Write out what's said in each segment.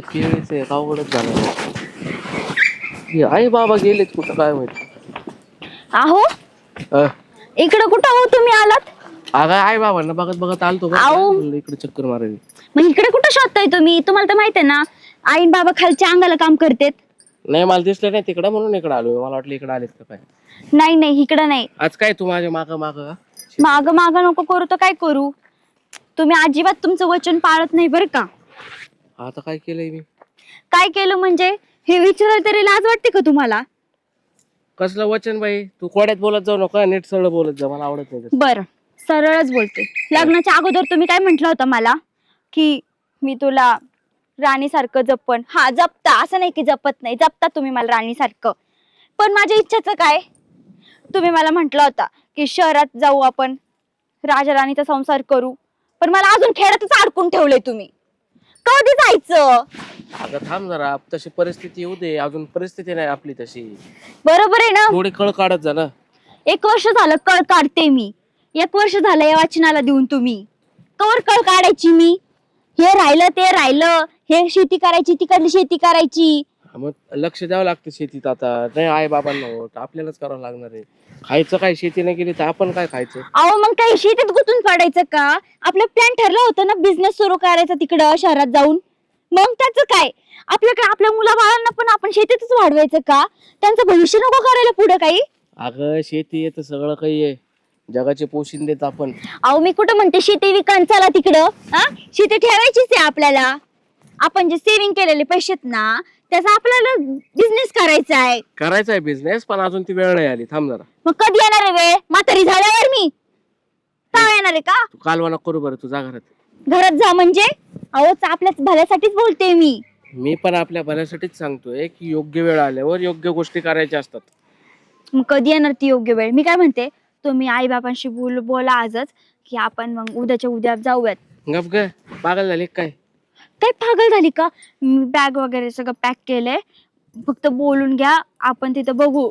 आईला केळीच आहे अवघडच झालं. आई बाबा गेलेत कुठं काय माहिती? आहो? अं, इकडं कुठं हो तुम्ही आलात? अगं आई बाबांना बघत बघत आलतो का आऊ. म्हणलं इकडे चक्कर मारावी. मग इकडे कुठं शोधताय तुम्ही? तुम्हाला तर माहीत आहे ना आईन बाबा खालच्या अंगाला काम करतेत. नाही मला दिसलं नाही तिकडं म्हणून इकडे आलो मला वाटलं इकडे आलेत का काय? नाही नाही इकडं नाही. आज काय तू माझ्या माग माग माग माग नको करू तर काय करू? तुम्ही अजिबात तुमचं वचन पाळत नाही बरं का? आता काय केलंय मी? काय केलं म्हणजे? हे विचारायला तरी लाज वाटते का तुम्हाला? कसलं वचन बाई? तू कोड्यात बोलत जाऊ नका नीट सरळ बोलत जा मला आवडत नाही. बर सरळच बोलते. लग्नाच्या अगोदर तुम्ही काय म्हंटल होतं मला? की मी तुला राणीसारखं जपण हा जपता. असं नाही की जपत नाही. जपता तुम्ही मला राणीसारखं. पण माझ्या इच्छाचं काय? तुम्ही मला म्हंटल होता की शहरात जाऊ आपण. राजा राणीचा संसार करू. पण मला अजून खेड्यातच अडकून ठेवलंय तुम्ही. कधी जायचं अगं थांब जरा तशी परिस्थिती येऊ दे. अजून परिस्थिती नाही आपली तशी. बरोबर आहे ना? थोडी कळ काढत जा ना. एक वर्ष झालं कळ काढते मी. एक वर्ष झालं या वाचनाला देऊन तुम्ही. कवर कळ काढायची मी. हे राहिलं ते राहिलं. हे शेती करायची तिकडली शेती करायची. हा, मग लक्ष द्यावं लागतं शेतीत आता. नाही आई बाबांना होत. आपल्यालाच करावं लागणार आहे. खायचं काय? शेती नाही केली तर आपण काय खायचं? अहो मग काही शेतीत गुंतून पडायचं का? आपलं प्लॅन ठरलं होतं ना बिझनेस सुरू करायचा तिकडं शहरात जाऊन. मग त्याचं काय? आपल्याकडे आपल्या मुलाबाळांना पण आपण शेतीतच वाढवायचं का? त्यांचं भविष्य नको करायला पुढे काही? अगं शेती येतं सगळं काही आहे. जगाचे पोषण देत आपण. अहो मी कुठं म्हणते शेती विकान चला तिकडं. हा? शेती ठेवायचीच आहे आपल्याला. आपण जे सेव्हिंग केलेले पैसे आहेत ना त्याचा आपल्याला बिझनेस करायचा आहे. करायचा आहे बिझनेस पण अजून ती वेळ नाही आली. थांब जरा. मग कधी येणार आहे वेळ? म्हातारी झाल्यावर मी. का येणार आहे का? तू कालवा नको करू बरं तुझ्या घरात. घरात जा म्हणजे? अहो आपल्याच भल्यासाठीच बोलते मी. मी पण आपल्या भल्यासाठीच सांगतोय की योग्य वेळ आल्यावर योग्य गोष्टी करायच्या असतात. मग कधी येणार ती योग्य वेळ? मी काय म्हणते तुम्ही आई बाबांशी बोल बोला आजच की आपण मग उद्याच्या उद्या जाऊयात. गप ग पागल झाले काय? काय पागल झाली का? बॅग वगैरे सगळं पॅक केलंय. फक्त बोलून घ्या आपण तिथं बघू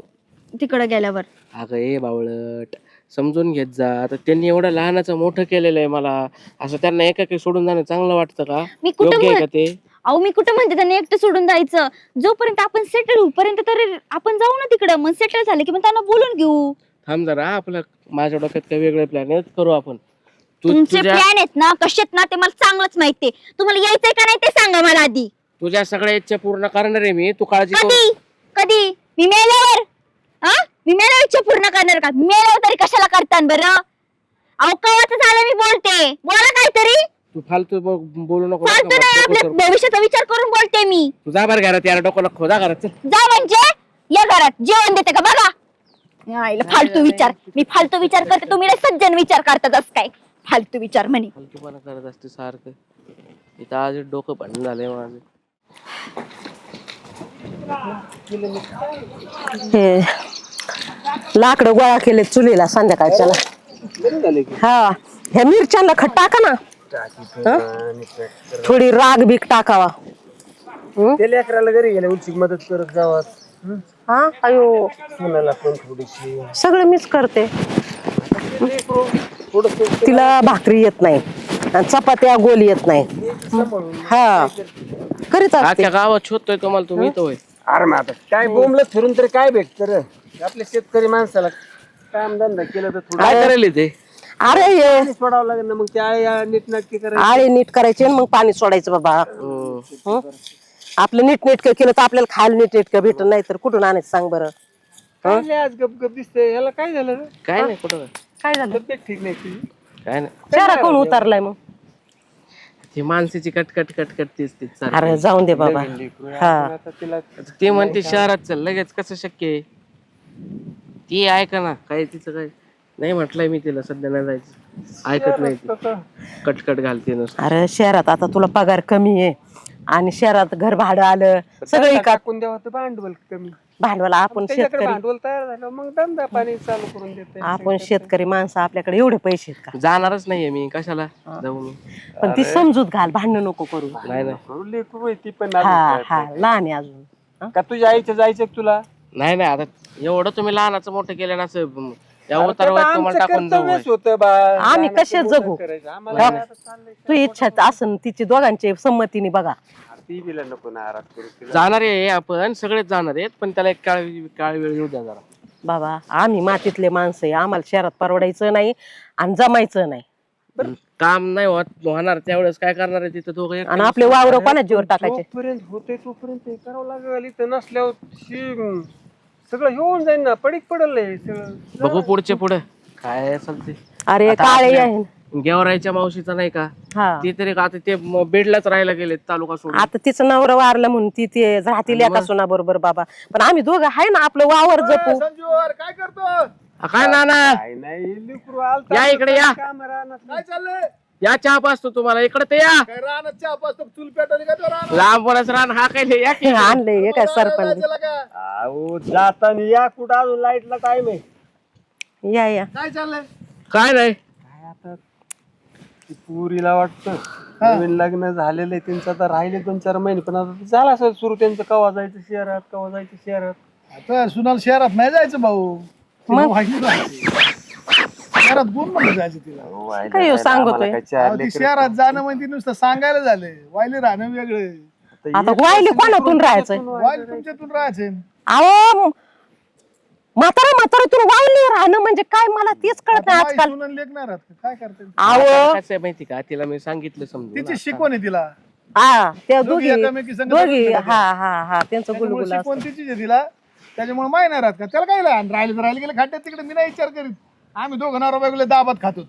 तिकडं गेल्यावर. अगं ए बावळट. समजून घेत जा. आता त्यांनी एवढं लहानाचं मोठं केलेलं आहे मला. असं त्यांना एकाकी सोडून जाणं चांगलं वाटतं का? मी कुठं योग्य आहे म्हण- का ते? अहो मी कुठं म्हणते त्यांनी एकटं सोडून जायचं? जोपर्यंत आपण सेटल होईपर्यंत तर आपण जाऊ ना तिकडं. मग सेटल झाले की मग त्यांना बोलून घेऊ. थांब जरा आपलं माझ्या डोक्यात काही वेगळे प्लॅन आहेत. करू आपण. तू तुमचे तुझ्या प्लॅन आहेत ना? कसे आहेत ना ते मला चांगलंच माहितीये तुम्हाला यायचंय का नाही ते सांगा मला आधी. तुझ्या सगळ्या इच्छा पूर्ण करणार आहे मी. तू काळजी करू कधी? कधी? मी मेल्यावर? हा? मी मेल्यावर इच्छा पूर्ण करणार का? मेल्यावर तरी कशाला करतान बरं? अहो कवाच झालं मी बोलते. बोला काहीतरी. तू फालतू ब- बोलू नको फालतू? नाही आपल्या. भविष्याचा विचार करून बोलते मी. तू जा बरं घरात यार डोकं खोदा घरात चल. जा म्हणजे? या घरात. जेवण देते का? बघा. आईला फालतू विचार मी फालतू विचार करते तुम्ही लय सज्जन विचार करतात असं काय? फालतू विचार म्हणे. फालतूपणा करत असते सारखं. इथं आज डोकं भांडण झालंय माझं. हे लाकडं गोळा केले चुलीला संध्याकाळच्याला. हा ह्या मिरच्यांना खट टाका ना. हं? थोडी राग बीक टाकावा. ते लेकराला घरी गेले उलची मदत करत जावा. हा? अयो. मुलाला पण थोडीशी? सगळं मीच करते. तिला भाकरी येत नाही. आणि चपात्या गोल येत नाही. हा. करीत असते गावात शोधतोय तुम्हाला तुम्ही इथं होय. अरे मग आता काय बोंबलं फिरून तरी काय भेटत रे? आपल्या शेतकरी माणसाला काम धंदा केलं तर थोडं काय करायला ते अरे हे सोडावं लागेल ना मग त्या नीट नाटकी करायचं. आळे नीट करायचे आणि मग पाणी सोडायचं बाबा. हं? आपलं नीट नेटकं केलं तर आपल्याला खायला नीट नेटकं भेटत नाही तर कुठून आणायचं सांग बरं? काय आज गप गप दिसतंय. याला काय झालं रे? काय नाही कुठं? काय झालं? तब्येत ठीक नाही तुझी काय नाही. कोण उतरलाय मग. ती माणसाची कट कट कट कट तीच तीच. अरे जाऊन दे बाबा. हा. आता तिला आता ते म्हणते शहरात चल लगेच कसं शक्य आहे? ती ऐका ना काय तिचं काय? नाही म्हटलंय मी तिला सध्या नाही जायचं. ऐकत नाही ती. कटकट घालते नुसतं. अरे शहरात आता तुला पगार कमी आहे. आणि शहरात घर भाडं आलं सगळं इका टाकून द्यावं तर भांडवल कमी. भांडवल आपण त्याच्याकडे शेतकरी भांडवल तयार झालं मग धंदा पाणी चालू करून देते आपण शेतकरी. माणसं आपल्याकडे एवढे पैसे आहेत का? जाणारच नाहीये मी कशाला जाऊ मी? पण ती समजूत घाल भांडण नको करू. नाही नाही. लेकरू आहे ती पण हा नाजूक हा. आहे. लहान आहे अजून. हं? का तुझ्या आईचं जायचं का तुला? नाही नाही आता एवढं तुम्ही लहानाचं मोठं केलं ना असं म, या अरे उतार तेव्हा तुम्हाला आमचं टाकून जाऊ कर्तव्यच होतं बा. आम्ही लहानाचं कसे मोठं जगू? करायचं. आम्हाला आता चाललंय. तू इच्छा असन तिची दोघांची संमतीने बघा. ती बिला नको नाराज करू. तिला. जाणार आहे आपण सगळेच जाणार आहेत पण त्याला एक काळ काळ वेळ येऊ द्या जरा. बाबा आम्ही मातीतले माणसं आहे आम्हाला शहरात परवडायचं नाही आणि जमायचं नाही. काम नाही होत होणार त्यावेळेस काय करणार आहे तिथं दोघं आणि आपले वावर कोणाच जीवर टाकायचे? जोपर्यंत होते तोपर्यंत हे करावं लागेल इथं नसल्यावर शी- सगळं येऊन जाईल ना पडीक पडल सगळं. बघू पुढचे पुढे. काय असेल ते. अरे आता काळे आपल्या- आहे गेवराईच्या मावशीचा नाही का? हा. ते तरी का आता ते म- बेडलाच राहायला गेले तालुका सोडून. आता तिचं नवरं वारलं म्हणून ती ते राहतील एका सुना बरोबर बाबा. पण आम्ही दोघं आहे ना आपलं वावर जपू. संजू अरे काय करतो काय नाना? काय नाही लेकरू आलता. या इकडे या. काम रानात. काय चाललंय? या चहा पाचतो तुम्हाला इकडे ते या. काय रानात चहा पाचतो चूल पेटवली का तो रानात? लांबवरच रान हा काय या की? आणले हे काय सरपंच. अहो जाताना या कुठं अजून लाईटला टाइम आहे? या या. काय चाललंय? काय नाही. काय आता ती पुरीला वाटतं. नवीन लग्न झालेलं आहे त्यांचं आता राहिले दोन चार महिने पण आता झाला असं सुरू. त्यांचं कवा जायचं शहरात कवा जायचं शहरात? आता सुनाल शहरात नाही जायचं भाऊ. तिला वाहिनी राहायची. शहरात कोण म्हणलं जायचं तिला? काय हो सांगतोय अहो, ती शहरात जाणं म्हणजे नुसतं सांगायला झालंय. वायले राहणं वेगळं आता वायले कोणातून राहायचं वाईल तुमच्यातून राहायचं अहो म्हातारा म्हातारा तू वायले राहणं म्हणजे काय? मला तेच कळत नाही आजकाल. लेखणार? काय करते? अहो कसं आहे माहिती का? तिला मी सांगितलं समजून. तिची शिकवण आहे तिला. हा त्या दोघी दोघी एकामेकी. हा हा हा त्यांचं त्याच्यामुळे गुलगुल शिकवण तिचीच आहे तिला. त्याच्यामुळे माहिती नाही राहत का? त्याला काय लहान? राहिले तर राहिले गेले तिकडे. मी नाही विचार करीत. आम्ही दोघं नवरा बायकोला दाबात खातो.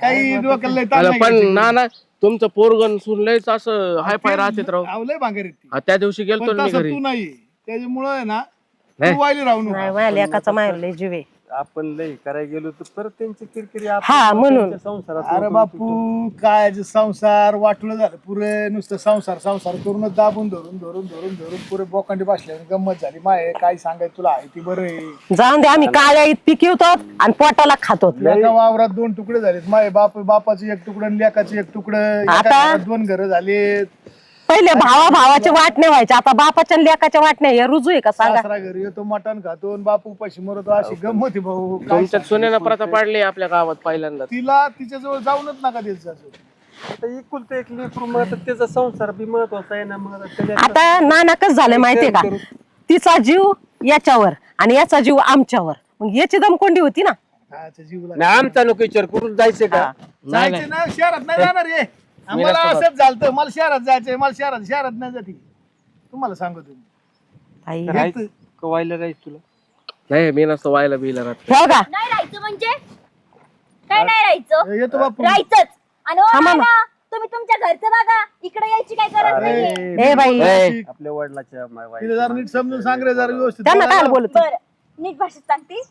काही डोक्याला लय ताण अरे नाही पण घ्यायची. ना ना तुमचं पोरगण सुनलंयच असं हाय पाय राहते राव. अहो, लय भांगेर आहेत ती. हा, त्या दिवशी गेलतो पण ना मी तसं घरी. तू नाही त्याच्यामुळे ना. तू वायली राहू नको. नाही माझ्या लेकाचा माहेर लय जीव आहे. आपण लय करायला गेलो तर परत त्यांची किरकिरी हा, म्हणून. त्यांच्या संसारात अरे बापू काय जे संसार वाटलं झालं. पुरे नुसतं संसार संसार करूनच दाबून धरून धरून धरून धरून पुरे बोकांडी बसल्या. गंमत झाली. माय काय सांगायचं तुला? आहे ती बरं आहे. जाऊन दे आम्ही काळ्या इत पिकवतो आणि पोटाला खातो एका वावरात दोन तुकडे झालेत. माय बाप बापाचं एक तुकडं आणि लेकाचं एक तुकडं. एका आता? घरात दोन घरं झालेत. पहिले भावा भावाचे वाटणे व्हायचे. आता बापाच्या आणि लेकाच्या वाटणे हे रुजू आहे का सांगा? सासरा घरी येतो मटण खातो आणि बाप उपाशी मरतो. अशी गंमत आहे भाऊ. काय तुमच्यात सुनेनं प्रथा पाडली आपल्या गावात पहिल्यांदा तिला तिच्या जवळ जाऊनच नका देत. आता एकुलतं एक लेकरू मग आता त्याचा संसार बी महत्त्वाचा आहे ना मग आता त्याच्यात आता नानाकच झालं माहितीये का? तिचा जीव याच्यावर आणि याचा जीव आमच्यावर. मग याची दमकोंडी होती ना? जीव. नाही, आमचा नको विचार. करून जायचं का? जायचं ना शहरात नाही जाणार आम्हाला असंच झालं मला शहरात जायचंय मला शहरात शहरात नाही जाते तुम्हाला सांगतो मी. का व्हायला राहायचं तुला? नाही मी नसतो व्हायला बिला राहत. हो का? नाही राहायचं म्हणजे? काय नाही राहायचं? येतो बापू. राहायचंच. आणि ओ थांबा ना. नाना, तुम्ही तुमच्या घरचं बघा. इकडे यायची काय गरज नाहीये. ए बाई. ए, आपल्या वडिलाच्या मा- वाईफ. तिला जरा नीट समजून सांग रे जरा व्यवस्थित. त्यांना काय बोलत बर नीट भाषेत सांगते.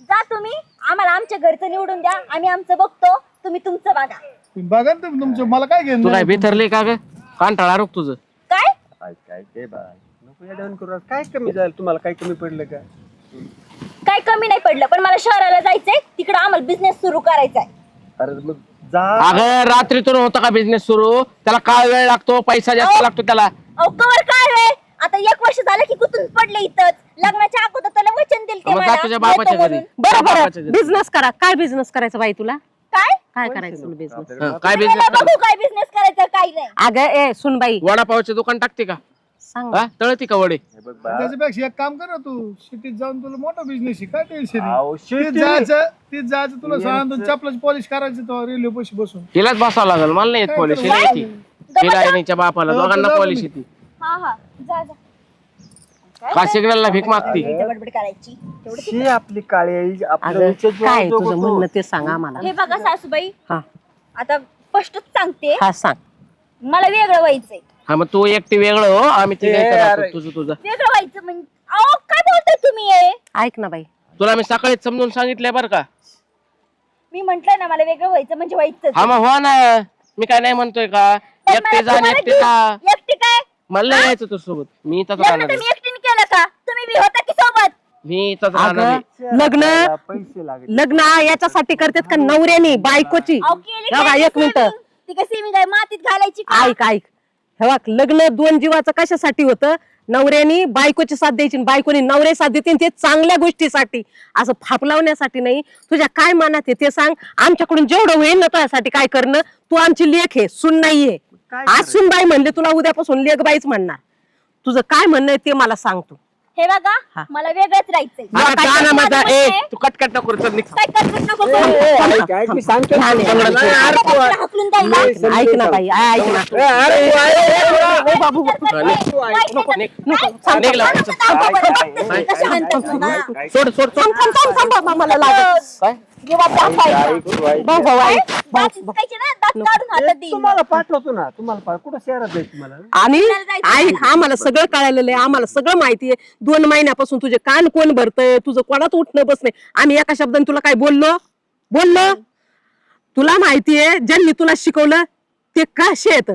जा तुम्ही. आम्हाला आमच्या घरचं निवडून द्या. आम्ही आमचं बघतो. तुम्ही तुमचं बघा. बघा ना तुम्ही तुमचं मला काय घेणं तू काय बिथरले का ग? कांटाळा रोग तुझं. काय? काय काय ते बाय नको येड्यावानी करू. काय कमी जाईल तुम्हाला काय कमी पडलं का? काय कमी नाही पडलं पण मला शहराला जायचंय. तिकडे आम्हाला बिझनेस सुरू करायचा आहे अरे मग जा. अगं रात्रीतून होता का बिझनेस सुरू? त्याला काळ वेळ लागतो पैसा जास्त लागतो त्याला. अहो कवर काय रे आता एक वर्ष झालं की कुठून पडले इथंच? लग्नाच्या अगोदर त्याला वचन दिलं ते मग जा मला तुझ्या बापाच्या येतो घरी. म्हणून. बरं बापाच्या बरं घरी. बिझनेस करा. काय बिझनेस करायचा बाई तुला? काय? काय करायचं तुला हं, काय तुम्ही बिझनेस मला बघू काय बिझनेस करायचा काय नाही. अगं ए सुन बाई. वडापावचे दुकान टाकते का? सांग. हा तळती का वडे? हे बघ बा. त्याच्यापेक्षा एक काम कर ना तू. सिटीत जाऊन तुला मोठा बिझनेस आहे काय टेन्शन अहो, शेती. जायचं जायचं तुला सांगतो चपलाची पॉलिश करायची तो रेल्वे पैसे बसून. तिलाच बसावं लागेल मला नाही येत पॉलिश हिला येते. हिला आणि हिच्या बापाला दोघांना पॉलिश येते. हा हा जा जा. का सिग्नलला भीक मागती? इथे करायची. तेवढं शी आपली काळी आई आपलं अगं विचार जो काय तुझं. म्हणणं ते सांग आम्हाला. हे बघा सासूबाई हा. आता स्पष्टच सांगते. हा सांग. मला वेगळं व्हायचंय. हा मग तू एकटी वेगळं हो आम्ही अरे. तुझं तुझं. वेगळं व्हायचं म्हणजे अहो काय बोलताय तुम्ही हे? ऐक ना बाई. तुला मी सकाळीच समजून सांगितलंय बरं का? मी म्हंटल ना मला वेगळं व्हायचं म्हणजे व्हायचं हा मग हो ना. मी काय नाही म्हणतोय का? एकटे जा आणि एकटे जा एकटी काय? मला नाही यायचं तुझ सोबत मी लग्न राहणार तर. मी तुम्ही बी होता की सोबत? मी राहणार. अगं लग्न त्याला पैसे लागले. लग्न याच्यासाठी करतात का नवऱ्यानी बायकोची? अहो, केली बघा काय एक मिनिट? ती काय सेविंग आहे मातीत घालायची का? ऐक ऐक. हे बघ लग्न दोन जीवाचं कशासाठी होतं? नवऱ्यानी बायकोची साथ द्यायची आणि बायकोनी नवरे साथ देते आणि ते चांगल्या गोष्टीसाठी. असं फाप लावण्यासाठी नाही. तुझ्या काय मनात आहे ते सांग. आमच्याकडून जेवढं होईल ना तुझ्यासाठी काय करणं तू आमची लेख आहे सुन नाहीये. काय आज सुनबाई म्हणले तुला उद्यापासून लेगबाईच म्हणणार. तुझं काय म्हणणं आहे ते मला सांग तू. हे बघा हा. मला वेगळंच राहायचंय काय माझा माझं ए म्हणणं? तू कटकट नको करू, चल निघ. काय करतोस नको ए, करू. ए, ऐक, ऐक, मी सांगतो ध्यान आहे. तुला. अरे, अरे, तू- तुला हाकलून द्यायला. नाही, ऐक ना बाई ऐक ना ए, अरे, तू ए, बाबू. नको, नको, नाही निघ. सोड सोड सोड थांब थांब थांब थांब बाबा, मला लागत काय जेव्हा दात पाहायचा. ऐक, तू हातात ए, देईन. तुम्हाला पाठवतो ना तुम्हाला पा- कुठं शहरात जायचं तुम्हाला आणि ऐक आम्हाला सगळं कळालेलं आहे आम्हाला सगळं माहिती आहे. दोन महिन्यापासून तुझे कान कोण भरतय? तुझं कोणात उठणं बसणे आम्ही एका शब्दाने तुला काय बोललो? बोललो? तुला माहिती आहे ज्यांनी तुला शिकवलं ते कसे येत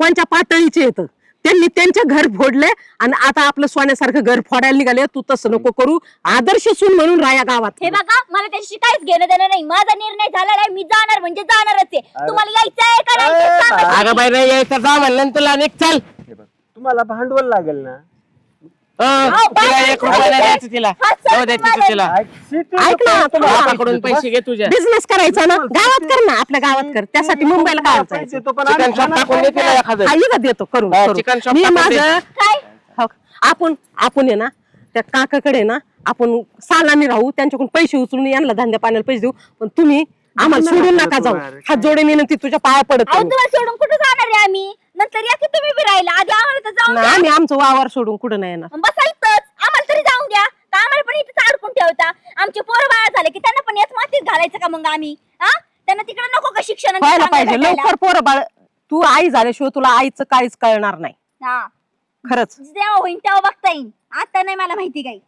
कोणत्या पातळीचे येत त्यांनी त्यांचे घर फोडले आणि आता आपलं सोन्यासारखं घर फोडायला निघाले तू तसं नको करू. आदर्श सून म्हणून राहा या गावात. हे बघा मला त्याच्याशी काहीच घेणं देणं नाही. माझा निर्णय झालेला आहे मी जाणार म्हणजे जाणारच आहे. तुम्हाला यायचं आहे का नाही? ते सांगा. अगं बाई नाही यायचं. जा म्हणलं ना तुला निघ चल. हे बघ, तुम्हाला भांडवल लागेल ना? तिला बाय, एक रुपया नाही द्यायचं तिला. हात जाऊ द्यायचं चालू तिला. ऐक, शेती ऐक ना तुम्हाला बापाकडून पैसे घे तुझ्या. बिझनेस करायचा ना? गावात कर ना आपल्या गावात कर. त्यासाठी मुंबईला गावात जायचं. चिकन शॉप टाकून दे तिला एखादं. इथं देतो करून? हा, करून. मी टाकून दे. माझं काय? हो, आपण आपण आहे ना त्या काकाकडे ना आपण सालानी राहू त्यांच्याकडून पैसे उचलून यांना धंद्या पाण्याला पैसे देऊ. पण तुम्ही आम्हाला सोडून नका जाऊ. हात जोडे विनंती तुझ्या पाया पडत अहो. तुम्हाला सोडून कुठे जाणार आहे आम्ही? नंतर या की तुम्ही बी राहिला. आधी आम्हाला तर जाऊन नाही, द्या. आम्ही आमचं वावर सोडून कुठं नाही येणार. मग बसा इथंच आम्हाला तरी जाऊन द्या. तर आम्हाला पण इथं अडकून ठेवता. आमचे पोरं बाळा झाले की त्यांना पण याच मातीत घालायचं का मग आम्ही? हा? त्यांना तिकडे नको का शिक्षण आणि व्हायला चांगलं पाहिजे. भेटायला? लवकर पोरं बाळ तू आई झाल्याशिवाय तुला आईचं काहीच कळणार नाही. हा. खरंच. जेव्हा होईन तेव्हा बघता येईन. आता नाही मला माहिती काही.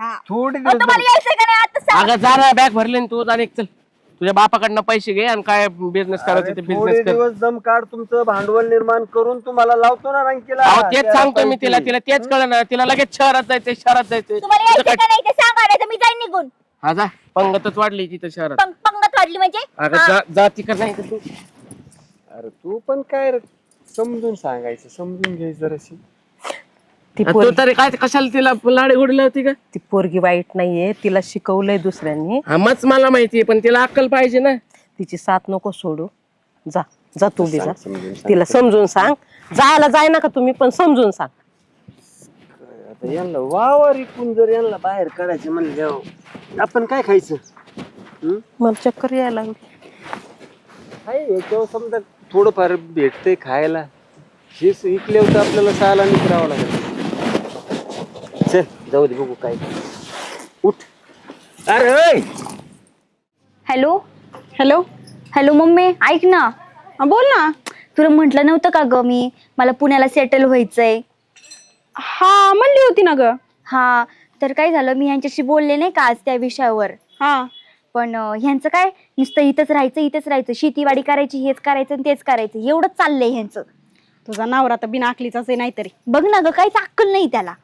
हा. थोडी अहो, तुम्हाला यायचं का नाही? आता सांगा. अगं जा ना बॅग भरली तू जा चल. तुझ्या बापाकडनं पैसे घे आणि काय बिझनेस करायचं ते थोडे बिझनेस कर. दिवस दम काढ तुमचं भांडवल निर्माण करून तुम्हाला लावतो ना रंकीला अहो तेच सांगतो मी. तिला तिला तेच कळ ना तिला लगेच शहरात जायचंय शहरात जायचंय. तुम्हाला तिथं यायचं काय- का नाही ते सांगा नाही तर मी जाईन निघून. हा जा पंगतच वाढली तिथं शहरात. पंग- पंगत वाढली म्हणजे? अगं हा. जा जा तिकडं नाही तर तू? अरे तू पण काय रे? समजून सांगायचं समजून घ्यायचं जराशी. ती तू पोरगी तरी काय कशाला तिला लाडी उडली होती का? ती पोरगी वाईट नाहीये तिला शिकवलंय दुसऱ्यांनी. हा मच मला माहितीये पण तिला अक्कल पाहिजे ना. तिची साथ नको सोडू. जा जा तू बी जा. तिला समजून सांग. जायला जाय नका तुम्ही पण समजून सांग. आता यांना वावर इकून जर यांना बाहेर काढायचं म्हणलं आपण काय खायचं? मला चक्कर यायला लागली. काय याच्यावर समजा थोडंफार भेटतंय खायला. हेच इकल्यावर तर आपल्याला सहाला निघावं लागेल. चल जाऊ दे बघू काय उठ. अरे ओय! हॅलो? हॅलो? हॅलो मम्मी ऐक ना. बोल ना. तुला म्हटलं नव्हतं का ग मी? मला पुण्याला सेटल व्हायचंय. हा म्हणली होती ना ग. हा तर काय झालं मी ह्यांच्याशी बोलले नाही का आज त्या विषयावर? हा. पण अं, ह्यांचं काय? नुसतं इथंच राहायचं इथंच राहायचं. शेतीवाडी करायची हेच करायचं आणि तेच करायचं. एवढंच चाललंय ह्यांचं. तुझा नवरा तर बिना आखलीचाच आहे नाहीतरी. बघ ना ग काहीच अक्कल नाही त्याला.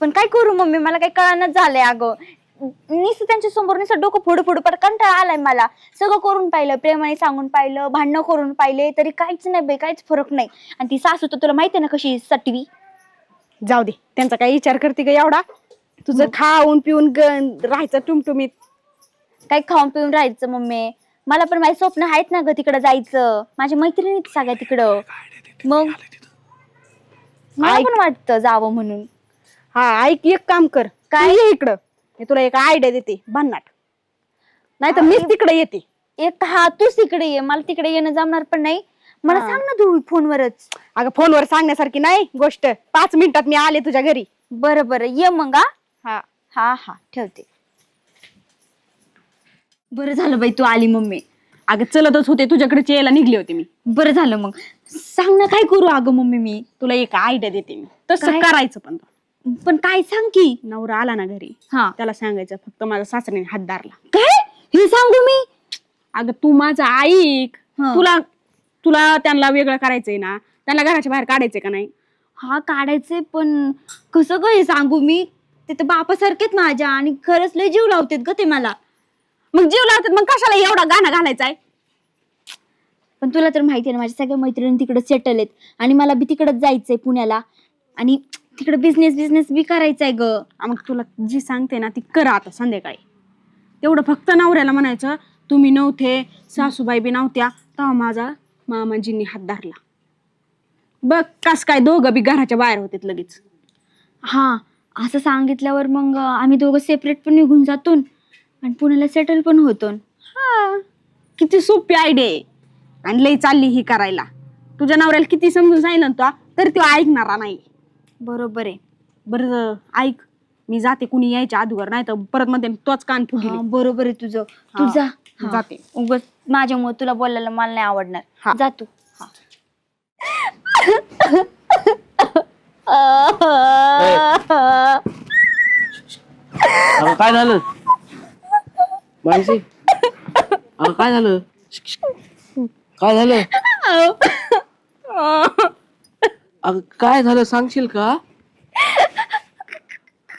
पण काय करू मम्मी? मला काही कळानच झालंय अगं. नुसतं त्यांच्यासमोर नुसतं डोकं फोडू फोडू पण कंटाळा आलाय मला. सगळं करून पाहिलं प्रेमाने सांगून पाहिलं भांडणं करून पाहिले तरी काहीच नाही बाई काहीच फरक नाही. आणि ती सासू तर तुला माहिती आहे ना कशी सटवी? जाऊ दे त्यांचा काय विचार करते ग एवढा? तुझं खाऊन पिऊन ग राहायचं टुमटुमीत. काय खाऊन पिऊन राहायचं मम्मी. मला पण माझे स्वप्न आहेत ना ग तिकडं जायचं. माझ्या मैत्रिणीत सगळ्या तिकडं. मग? मला. पण वाटतं जावं म्हणून. हा ऐक एक काम कर. काय? ये इकडं. मी तुला एक आयडिया देते. भन्नाट नाही तर मीच तिकडे येते. एक हा तूच तिकडे ये. मला तिकडे येणं जमणार पण नाही. मला हा. सांग ना तू फोनवरच. अगं फोनवर सांगण्यासारखी नाही गोष्ट. पाच मिनिटात मी आले तुझ्या घरी. बरं बरं. ये मग हा. हा. हा हा. ठेवते. बरं झालं बाई तू आली मम्मी. अगं चलतच होते. तुझ्याकडे यायला निघले होते मी. बरं झालं मग. सांग ना काय करू अगं मम्मी मी. तुला एक आयडिया देते मी. तसं काय? करायचं पण. पण काय सांग की? नवरा आला ना घरी. हा. त्याला सांगायचं फक्त माझा सासऱ्याने हात धरला. काय? हे सांगू मी? अगं तू माझं ऐक. हं. तुला तुला त्यांना वेगळं करायचंय ना त्यांना घराच्या बाहेर काढायचंय का नाही? हा काढायचे पण कसं ग हे सांगू मी? ते तर बापासारखेच माझ्या आणि खरंच लय जीव लावतेत ग ते मला. मग जीव लावतात मग कशाला एवढा गाणं घालायचाय? पण तुला तर माहिती आहे ना माझ्या सगळ्या मैत्रिणी तिकडे सेटल आहेत. आणि मला बी तिकडच जायचंय पुण्याला. आणि तिकडे बिझनेस बिझनेस बी करायचाय ग. आ, मग तुला जी सांगते ना ती करा आता संध्याकाळी. तेवढं फक्त नवऱ्याला म्हणायचं तुम्ही नव्हते सासूबाई बी नव्हत्या तेव्हा माझा मामाजींनी हात धरला. बघ कस काय दोघं बी घराच्या बाहेर होते लगेच. हा असं सांगितल्यावर मग आम्ही दोघं सेपरेट पण निघून जातो आणि पुण्याला सेटल पण होतो हा किती सोपी आयडिया आहे. आणि लई चालली ही करायला. तुझ्या नवऱ्याला किती समजून सांगितलं ना तुला, तर तो ऐकणारा नाही. बरोबर आहे. बरं ऐक. मी जाते कुणी यायच्या अगोदर नाही तर परत मध्ये तोच कान हा, फुगली बरोबर आहे तुझं. तू हा, जा. हा. जाते. उगाच माझ्यामुळे तुला बोलायला मला नाही आवडणार. हा. जा तू. अगं काय झालं? अगं काय झालं? काय झालं? अगं काय झालं सांगशील का?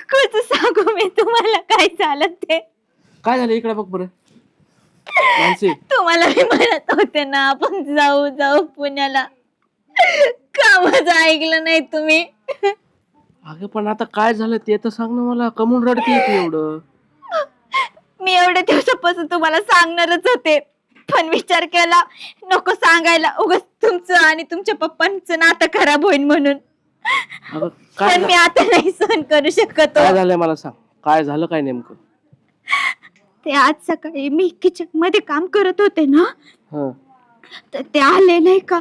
कसं सांगू मी तुम्हाला काय झालं ते? काय झालं इकडे बघ बरं. मानसी. तुम्हाला मी म्हणत होते ना आपण जाऊ जाऊ पुण्याला. कामाचं ऐकलं नाही तुम्ही? अगं पण आता काय झालं ते तर सांग ना मला. कमून रडते तू एवढं. मी एवढ्या दिवसापासून तुम्हाला सांगणारच होते. पण विचार केला नको सांगायला उगाच तुमचं आणि तुमच्या पप्पांचं नातं खराब होईल म्हणून. अगं काय पण मी आता नाही सहन करू शकत काय हो. झालंय मला सांग? काय झालं काय नेमकं? ते आज सकाळी मी किचनमध्ये काम करत होते ना हं, तर ते आले नाही का?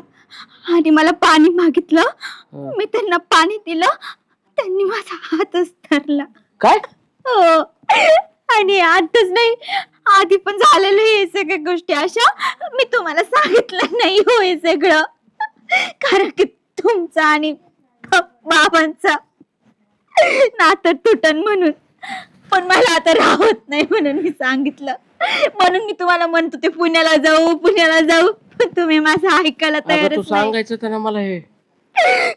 आणि मला पाणी मागितलं. हं. मी त्यांना पाणी दिलं. त्यांनी माझा हातच धरला. काय? हो. आणि आताच नाही आधी पण झालेलं हे सगळ्या गोष्टी. अशा मी तुम्हाला सांगितलं नाही हो हे सगळं. कारण की तुमचा आणि बाबांचा नातं तुटन म्हणून. पण मला आता राहत नाही म्हणून मी सांगितलं. म्हणून मी तुम्हाला म्हणत होते पुण्याला जाऊ पुण्याला जाऊ. पण तुम्ही माझं ऐकायला तू नाही. सांगायचं मला हे.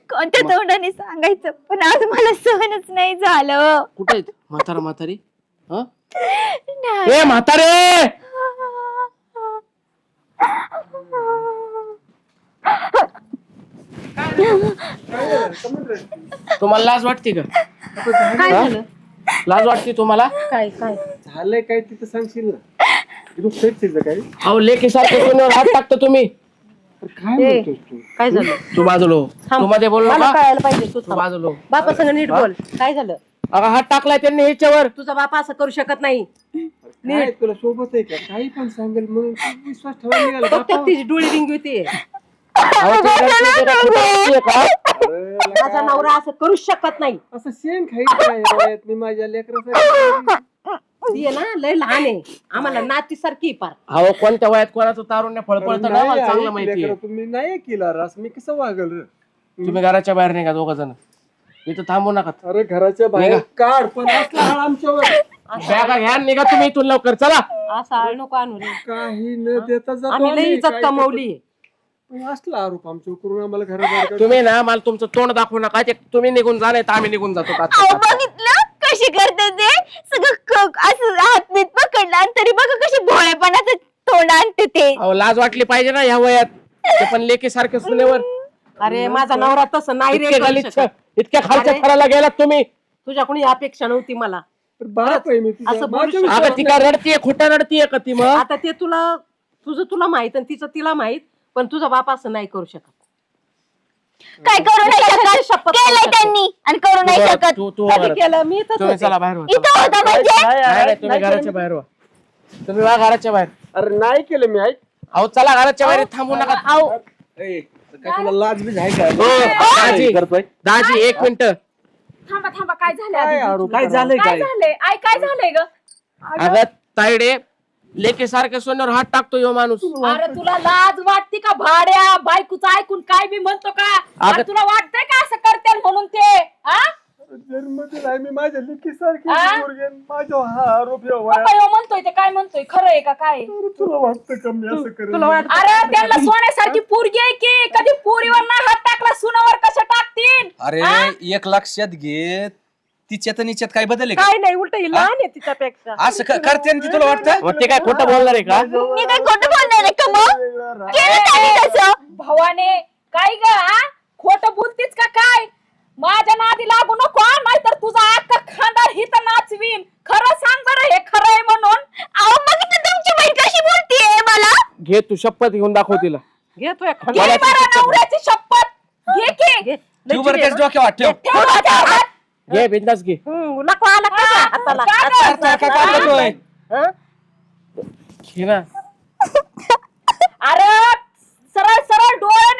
कोणत्या तोंडाने सांगायचं? पण आज मला सहनच नाही झालं. कुठे म्हातारा म्हातारी. ए म्हातारे! तुम्हाला लाज वाटते का? काय हा? झालं? लाज वाटते तुम्हाला? काय काय? झालंय काय तिथं सांगशील ना? दुसरंच तिचं काय? अहो लेखी सारखं कोणावर हात टाकतो तुम्ही. काय ए, म्हणतोस तू? काय झालं? तू बाजूलो तू मध्ये बोल मला नका. कळायला पाहिजे तू तू थांब. बाजूलो बापा संग नीट बोल. काय झालं? अगं हात टाकलाय त्यांनी ह्याच्यावर. तुझा बापा असं करू शकत नाही. काय तुला सोबत आहे का? काही पण सांगेल म्हणून तू विश्वास ठेवायला निघाला फक्त. तिची डोळी रिंग होती अहो, ते घरचे जरा कुठं असते का? अरे, माझा नवरा असं करूच शकत नाही. असं शेण खाईल काय या वयात. मी माझ्या लेकरासाठी ती आहे ना लय लहान आहे. आम्हाला नाती सारखी पार अहो कोणत्या वयात कोणाचं तारुण्य फळफळत नाही ना मला चांगलं लेकरं, तुम्ही नाही केला रस. मी कसं वागल रे? तुम्ही घराच्या बाहेर निघा दोघ जण. इथं थांबू नका. अरे घराच्या बाहेर निघा. काढ पण असला हाळ आमच्यावर. बॅगा घ्या आणि निघा तुम्ही इथून लवकर चला. असं आळ नको आणू रे. काही न देता जातो आम्ही लय आम्ही, इज्जत काय कमवली करतो? असला आरोप आमच्या करून आम्हाला घराबाहेर. तुम्ही ना मला तुमचं तोंड दाखवू नका. ते तुम्ही निघून जा नाही तर आम्ही निघून जातो अहो तात्काळ. बघितलं? कशी करते ते? सगळं क- असं हात मीत पकडलं आणि तरी बघा कशी भोळेपणाचं तोंड आणते ते. अहो लाज वाटली पाहिजे ना ह्या वयात. ते पण लेकी सारखे सुनेवर. अरे माझा नवरा तसं नाही रे इतके करू गलिच्छ शकत. इतक्या खालच्या अरे. थराला गेलात तुम्ही. तुझ्या कोणी अपेक्षा नव्हती मला. बाप आहे मी तुझा. असं बोलू माझ्या शकत. अगं विश्वासात ती काय रडतीये? खोटं रडतीये का ती मग? आता ते तुला तुझं तुला माहीत आणि तिचं तिला माहीत पण तुझा बाप असं नाही करू शकत. काय करू नाही शकत? शपथ केलंय करू. त्यांनी आणि करू नाही तू- शकत. तू तू कधी घरात. केलं? मी इथंच तुम्ही होते. चला बाहेर व्हा. इथं होता म्हणजे? नाही, नाही नाही तुम्ही नाही घराच्या केलं. बाहेर व्हा तुम्ही वा घराच्या बाहेर. मी. अरे नाही केलं मी ऐक. अहो चला घराच्या बाहेर थांबू नका. ए, काय तुला लाज बीज आहे का? हो, दाजी करतोय? दाजी एक मिनिट. थांबा थांबा काय झालं काय आधी? आरोप काय झालंय काय काय? झालंय? आय काय झालंय ग? अगं तायडे लेके सारखे सोन्यावर हात टाकतो यो माणूस. अरे तुला लाज वाटते का भाड्या? बायकोचं ऐकून काय बी म्हणतो का? अरे तुला वाटतंय का असं करते म्हणून ते? हा जन्म दिलाय मी माझ्या लिखी सारखी आ? माझा हा आरोप या वयात. पप्पा ह्यो म्हणतोय ते काय म्हणतोय? खरं आहे का काय? तुला वाटतं का मी असं करेन? तुला वाटत अरे त्यांना सोन्यासारखी पोरगी आहे की? कधी पोरीवर ना हात टाकला सुनावर कसं टाकतील? अरे एक लक्षात घे. तिच्यात आणि हिच्यात काय बदल आहे का? काय नाही उलट ही लहान आहे तिच्यापेक्षा. असं क- करते ना ती तुला वाटतं? मग ते काय खोटं बोलणार आहे का? मी काय खोटं बोलणार आहे का मग? केलं त्यांनी तसं भावाने काय ग हा खोट बोलतीस का काय माझ्या नादी लागू नको नाहीतर तुझा अख्खा खानदार हित नाचवीन खरं सांग बरं हे खरं आहे म्हणून अहो बघितलं तुमची बहीण कशी बोलतीये मला घे तू शपथ घेऊन दाखव तिला. घे तू एक. घे बरं नवऱ्याची शपथ. घे की. तू बरं त्याच्या डोक्यावर ठेव. ठेव माझ्या हातात. घे बिंदास घे. नको आला का? हाताला काय काय काय काय करतोय? हं? घे ना. अरे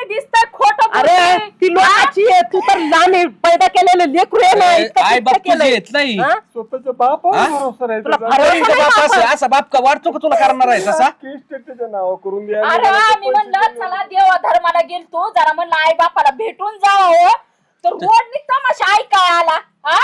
डोळ्याने दिसतंय खोट अरे ती लोकाची आहे. तू तर लहान आहे, पैदा केलेलं लेकरू आहे ना. ए, इतकं आई बाप किती तुझे केलंय. येत नाही. हं? स्वतःचा बाप हा? तुला इथं बाप. असं- असा बाप का वाटतो का तुला करणार आहे तसा केस त्याच्या नावा करून द्या. अरे मी म्हणलं चला देवा धर्माला गेलतो. जरा म्हणलं आई बापाला भेटून जावं तर रोडनी तमाशा ऐकाय आला. हा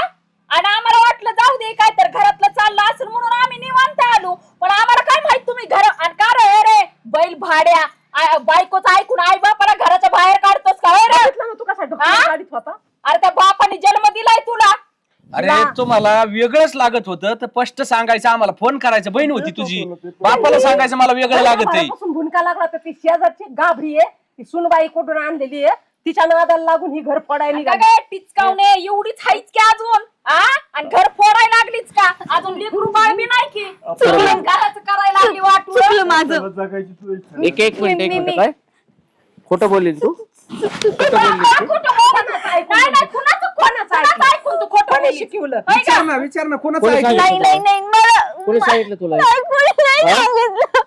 आणि आम्हाला वाटलं जाऊ दे काय तर घरातलं चाललं असेल म्हणून आम्ही निवांत आलो पण आम्हाला काय माहीत तुम्ही घर आणि का रे रे बैल भाड्या आ- बायकोचं ऐकून आई बापाला घराच्या बाहेर काढतोस का होय रे बघितलं ना तू कसा डोक्यावर हा? गाडीत होता अरे त्या बापाने जन्म दिलाय तुला अरे तुम्हाला वेगळंच लागत होतं तर स्पष्ट सांगायचं आम्हाला फोन करायचं बहीण होती तुझी. बापाला सांगायचं मला वेगळं लागत आहे भुणका लागला तर ती शेजारची गाभरी आहे ती सुनबाई कुठून आणलेली आहे तिच्या नादाला लागून ही घर पडायला निघाली. टिचकावणे एवढीच हायच की अजून आ? आणि घर फोडायला लागलीच का? अजून लेकरू बाळ बी नाही की? चुकलं. घराचं करायला लागली वाटू चुकलं माझं. त्याला जगायची तुझी इच्छा एक एक मिनिट एक मिनिट काय? खोटं तू? नाही नाही कुणाचं कोणाचं ऐकून तू खोटं कोणी बोललीस? शिकवलं होय का? विचार ना विचार ना कोणाचं कोणी ऐकलं? नाही नाही नाही मला कोणी सांगितलं तुला नाही, कोणी नाही हा? सांगितलं.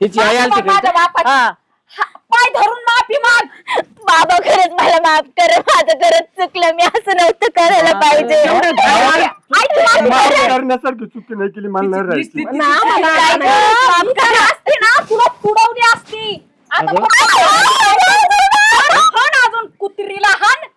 हिची आई आलती का माझ्या इथं? बापाची हा हा, पाय धरून माफी माग बाबा खरंच मला माफ कर माझं खरंच चुकलं मी असं नव्हतं करायला पाहिजे आई तू माफी माफ कर. करण्यासारखी चुकी नाही केली मला नाही राहायची ना, आम्हाला काय नाही. गं? माफी कर असती ना तुला पुडवली असती आता अगं. फक्त- हो ना अजून कुत्रीला हान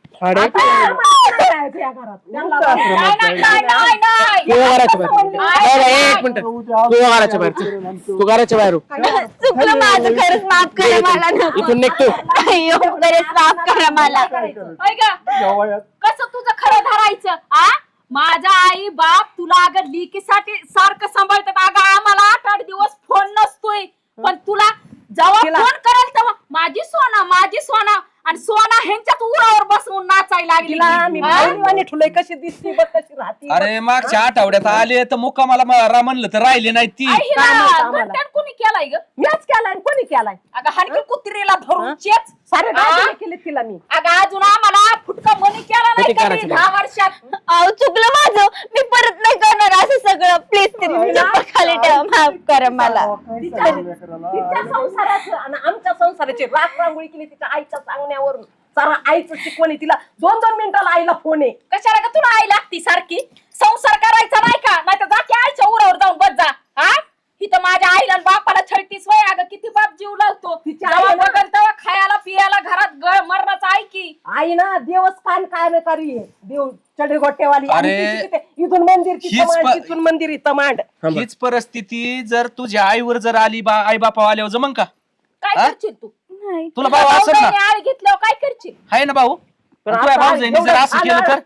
करायचं या घरात. त्यांना नाही नाही नाही नाही. नाही तू घराच्या बाहेर. नाही, नाही, नाही, एक नाही. मिनिट तू घराच्या बाहेर चल. तू घराच्या बाहेर हो. चुकलं माझं खरंच माफ करा मला इथून निघतो. अय्यो, खरंच माफ करा मला. होय का? जावयात कसं तुझं खरं धरायचं आ? माझा आई बाप तुला अगं लिकीसाठी सारखं सांभाळतात. अगं आम्हाला आठ आठ दिवस फोन नसतोय. पण तुला जेव्हा तिला- फोन करेल तेव्हा माझी सोना माझी सोना. आणि सोना ह्यांच्याच उरावर बसवून नाचायला लागली तिला मी? भावनीवाणी ठुलय कशी दिसती बघ कशी राहती अरे मागच्या आठवड्यात आले तर मुक्कामाला म- रा म्हणलं तर राहिले नाही ती आई हिला काय म्हणता आम्हाला? घंटान कोणी केलाय ग? मीच केलाय आणि कोणी केलाय? अगं हलकी कुत्रीला धरून चेच. सारे? दागिने केले तिला मी. अगं अजून आम्हाला फुटका मनी केला नाही किती करायचं दहा वर्षात. अहो चुकलं माझं. मी परत नाही करणार असं सगळं. प्लीज चप्पल खाली ठेवा. माफ करा मला. तिच्या संसाराचं आणि आमच्या संसाराची राख रांगोळी केली तिच्या आईच्या सांगण्यावरून. सारा आईचं शिकवणी तिला. दोन दोन मिनिटाला आईला फोन आहे कशाला का तुला आई लागती सारखी? संसार करायचा नाही का? नाही तर जा की आईच्या उरावर जाऊन बस जा. हा इथं माझ्या आईला आणि बापाला छळतीस वय अगं किती बाप जीव लावतो. तिच्या जेव्हा आईला- बघल तेव्हा खायला पियाला घरात गळ मरणाचं ऐकी आई ना देवच कान काय करी. देव चढे गोट्यावाली आणि अरे, तिची तिथे इथून मंदिर तिथं हीच मांड प- तिथून मंदिर इथं मांड. थांबा. हीच परिस्थिती जर तुझ्या आईवर जर आली बा आई बापा आल्यावर जमन का? काय हा? करशील तू? नाही. तुला भाऊ असेल ना. भाऊजाईने आळ घेतल्यावर काय करशील? आहे ना भाऊ. पण तुझ्या आता भाऊजाईने जर एवढं असं केलं तर?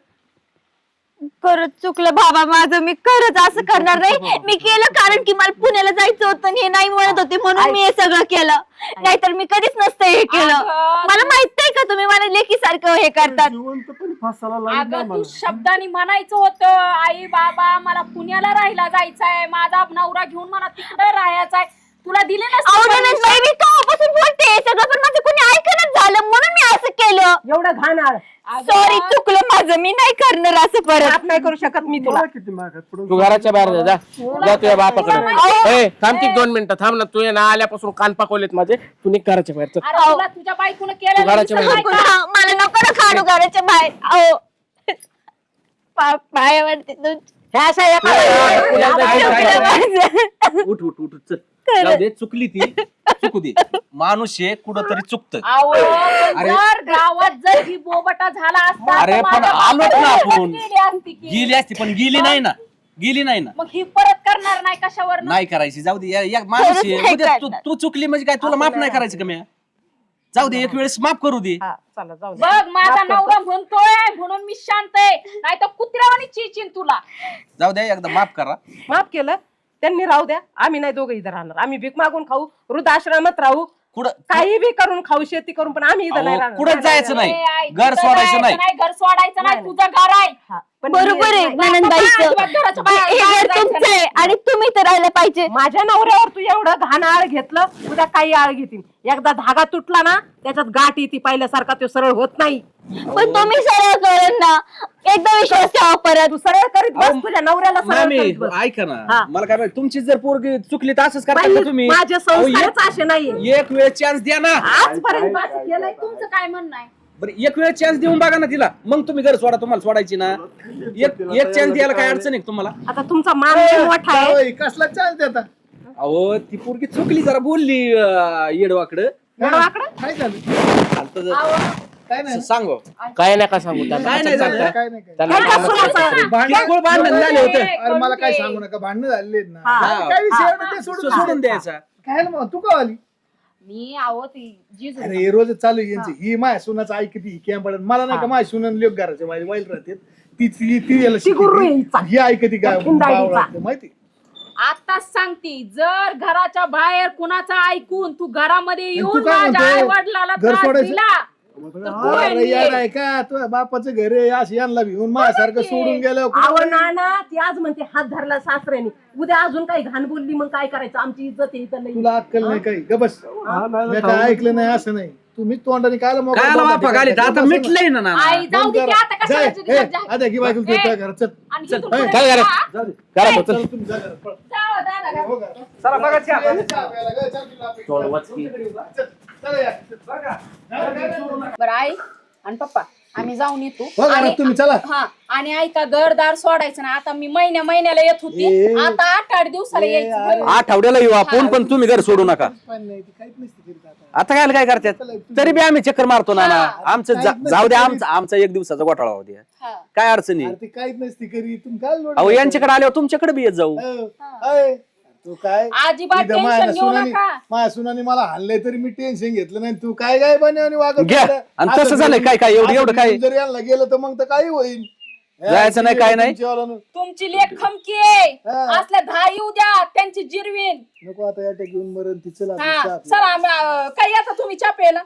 खरंच चुकलं बाबा माझं मी खरंच असं करणार नाही. मी केलं कारण की मला पुण्याला जायचं होतं आणि हे नाही म्हणत होते म्हणून मी हे सगळं केलं. नाहीतर मी कधीच नसतं हे केलं. अगं, मला माहीत नाही का तुम्ही मला लेकी सारखं हे करतात? जिवंतपणे फासाला लागला अगं तू मला? शब्दाने म्हणायचं होतं आई बाबा मला पुण्याला राहायला जायचंय माझा नवरा घेऊन मला तिकडे राहायचा आहे तुला दिले अहो नसते ननद बाई, मी केव्हापासून बोलते. सगळं पण माझं कोणी ऐकणच झालं. म्हणून मी असं केलं. एवढं अगं, सॉरी चुकलं माझं. मी नाही करणार असं परत. माफ नाही करू शकत मी तुला. मला किती मागात पडून तू घराच्या बाहेर जा, जा. जा तुझ्या बापाकडे. ए, थांब की दोन मिनिटं. थांब ना तू ये ना. आल्यापासून कान पाकवलेत माझे. तू निघ घराच्या बाहेर. चल. अरे तुला तुझ्या बायकोनं केलं तू घराच्या बाहेर मला नको ना खाडू घराच्या बाहेर. अहो. पा- पायावरती तू ह्या अशा एका पुण्याला जायचं चुकलं काय? माझं. उठ उठ उठ चल. जाऊ दे चुकली ती. चुकू दे. माणूस आहे कुठं तरी चुकत. अहो, पण अरे. जर गावात जर ही बोबटा झाला असता अरे, तर पण माझ्या आलोच ना आपण. गेली असती की. गेली असती पण गेली नाही ना. गेली नाही ना. मग ही परत करणार नाही कशावर नाही करायची. जाऊ दे या- या माणूस खरंच आहे. नाही उद्या तू करणार. तू चुकली म्हणजे काय? तुला माफ नाही करायचं का मी? जाऊ दे एक वेळेस माफ करू दे. हा, चला जाऊ दे. बघ माझा माफ करतो. नवरा म्हणतोय म्हणून मी शांत आहे. नाही तर कुत्र्यावानी चिचिन तुला. जाऊ द्या एकदा माफ करा. माफ केलं? त्यांनी राहू द्या. आम्ही नाही दोघं इथं राहणार. आम्ही भीक मागून खाऊ वृद्धाश्रमात राहू. कुठं काही बी करून खाऊ शेती करून पण आम्ही इथं नाही अहो, राहणार. कुठं जायचं नाही. घर सोडायचं नाही. घर सोडायचं नाही नाही, तुझं घर आहे. हा. पण बरोबर आहे ननंदबाईचं अजिबात घराच्या बाहेर हे बाहेर घर जायचं. तुमचं आहे आणि तुम्ही तर राहायला पाहिजे. माझ्या नवऱ्यावर तू एवढं घाण आळ घेतलं उद्या काही आळ घेतील एकदा धागा तुटला ना त्याच्यात गाठ येते पहिल्यासारखा तो सरळ होत नाही. पण तुम्ही सरळ करेन ना एकदा विश्वास ठेवा परत. तू सरळ करीत बस तुझ्या नवऱ्याला सरळ मामी करीत बस. ऐका ना. हा. मला काय माहिती, तुमची जर पोरगी चुकली तर असंच करता बाई, का तुम्ही? माझे अहो, संस्कारच असे नाहीये. एक- एक वेळ चान्स द्या ना. आजपर्यंत केलंय तुमचं काय म्हणणं आहे? बरं एक वेळ चान्स देऊन बघा ना तिला. मग तुम्ही घर सोडा तुम्हाला सोडायची ना. एक एक चान्स द्यायला काय अडचण आहे का तुम्हाला? आता तुमचा मान लय मोठा आहे. जावई, कसला चान्स देता? अहो ती पोरगी चुकली जरा बोलली येडवाकड. काय झालं? काय नाही. सांगो. काय नका सांगू त्याला काय नाही झालं. सांगता? काय नाही काय काय सुनाचं? भांडण किरकोळ भांडण झाले होते. अरे मला काय सांगू नका भांडणं झालेली आहेत ना. हा. काय विषय आहे ना, ते सोडून सोडून द्यायचा? काय मग? तू का आली? मी आहो ती जिजू अरे हे रोज चालू आहे यांची ही माय सुनाचं ऐकती ही कॅम पडत मला नाही का माय सुनन लोक घराचे माझे वाईल राहते ती ती ती याला ती गुरु आहे शिकवते. हिचा. ही ऐकती काय माहिती आताच सांगते जर घराच्या बाहेर कुणाचं ऐकून तू घरामध्ये येऊन काय माझ्या म्हणते? आई वडिलाला घर त्रास सोडायचं? दिला तर तू अरे आहे यार नी. आहे का तुझ्या बापाचं घर आहे असं यांना भिवून माझ्यासारखं सोडून गेलं आव नाना ती आज म्हणते हात धरला सासऱ्याने उद्या अजून काही घाण बोलली मग काय करायचं आमची इज्जत आहे इथं लई. तुला अक्कल नाही काही ग बस मी काय ऐकलं नाही असं नाही तुम्ही तोंडाने काय मोकळं काय बोलता बापा ते गाली काय? आता. मिटलंय ना नाना. आई जाऊ दे की आता जाय, कशाला ए, जिरगा आता की बायको तू ए. त्या घरात चल. आणि इथून ए, पुढे चल घरात. जा. करा मग, चल. चल तुम्ही जा घरात, पळ. जाऊ दादा घरात. हो घरात. चला बघा चहा. ए, चहा प्यायला ग, चल तुला आपली- तोंड वाचकी. चल, चल या. जा, काय सोडू नका. बरं आई आणि पप्पा आम्ही जाऊन येतो. हो घरात आणि- तुम्ही चला. हा आणि ऐका घरदार सोडायचं ना आता मी महिन्या महिन्याला येत होती. ए. आता आठ आठ दिवसाला ए, यायचं अरे. आठवड्याला येऊ आपण पण तुम्ही घर सोडू नका. पण नाही ती काहीच नसते करीत आता. आता काय काय करतात? तरी बी आम्ही चक्कर मारतो ना ना आमचं जा- जाऊ द्या आमचा आमचा एक दिवसाचा घोटाळा होऊ द्या हा. काय अडचणी अरे ती काहीच नसती करी तुम्ही काय लोड अहो? यांच्याकडे आल्यावर तुमच्याकडे बी येत जाऊ. अय, तू काय? अजिबात इथं टेन्शन माझ्या घेऊ सुनानी नका. माझ्या सुनानी मला हाणलंय तरी मी टेन्शन घेतलं नाही. तू काय काय बने वागत घ्या. होता? आणि असं तसं झालंय काय काय? एवढं- असं एवढं काय? जर यांना गेलं तर मग तर काही होईल. जायचं नाही, काय नाही. तुमची लेख खमकी आहे. हा. असल्या दहा येऊ द्या त्यांची जिरवीन. नको आता या घेऊन मरण ती चला हा आम्ही, अं, काय येता तुम्ही चापेला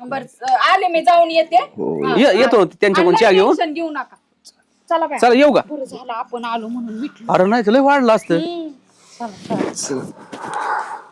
बर आले मी जाऊन येते. हा. ये- येतो त्यांच्याकडून आणि चहा घेऊन. घेऊ नका. चला बाय. चला येऊ का? बरं झालं आपण आलो म्हणून मिटलं. अरे नाही तुला वाढलं असतं. हम्म. चला चला